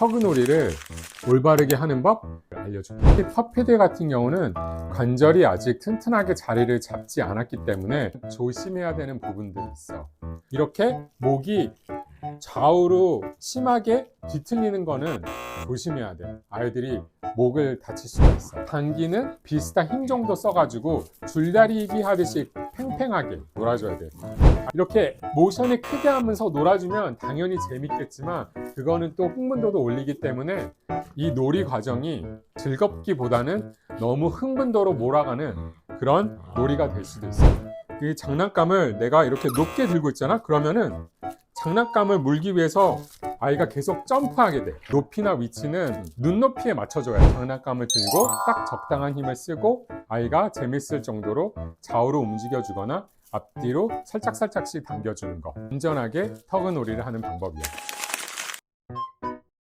터그놀이를 올바르게 하는 법 알려줄게. 특히 퍼피드 같은 경우는 관절이 아직 튼튼하게 자리를 잡지 않았기 때문에 조심해야 되는 부분들이 있어. 이렇게 목이 좌우로 심하게 뒤틀리는 거는 조심해야 돼. 아이들이 목을 다칠 수가 있어. 당기는 비슷한 힘 정도 써가지고 줄다리기 하듯이 팽팽하게 놀아줘야 돼. 이렇게 모션을 크게 하면서 놀아주면 당연히 재밌겠지만 그거는 또 흥분도도 올리기 때문에 이 놀이 과정이 즐겁기보다는 너무 흥분도로 몰아가는 그런 놀이가 될 수도 있어요. 이 장난감을 내가 이렇게 높게 들고 있잖아? 그러면은 장난감을 물기 위해서 아이가 계속 점프하게 돼. 높이나 위치는 눈높이에 맞춰줘야 장난감을 들고 딱 적당한 힘을 쓰고 아이가 재밌을 정도로 좌우로 움직여주거나 앞뒤로 살짝살짝씩 당겨주는 거. 안전하게 터그놀이를 하는 방법이야.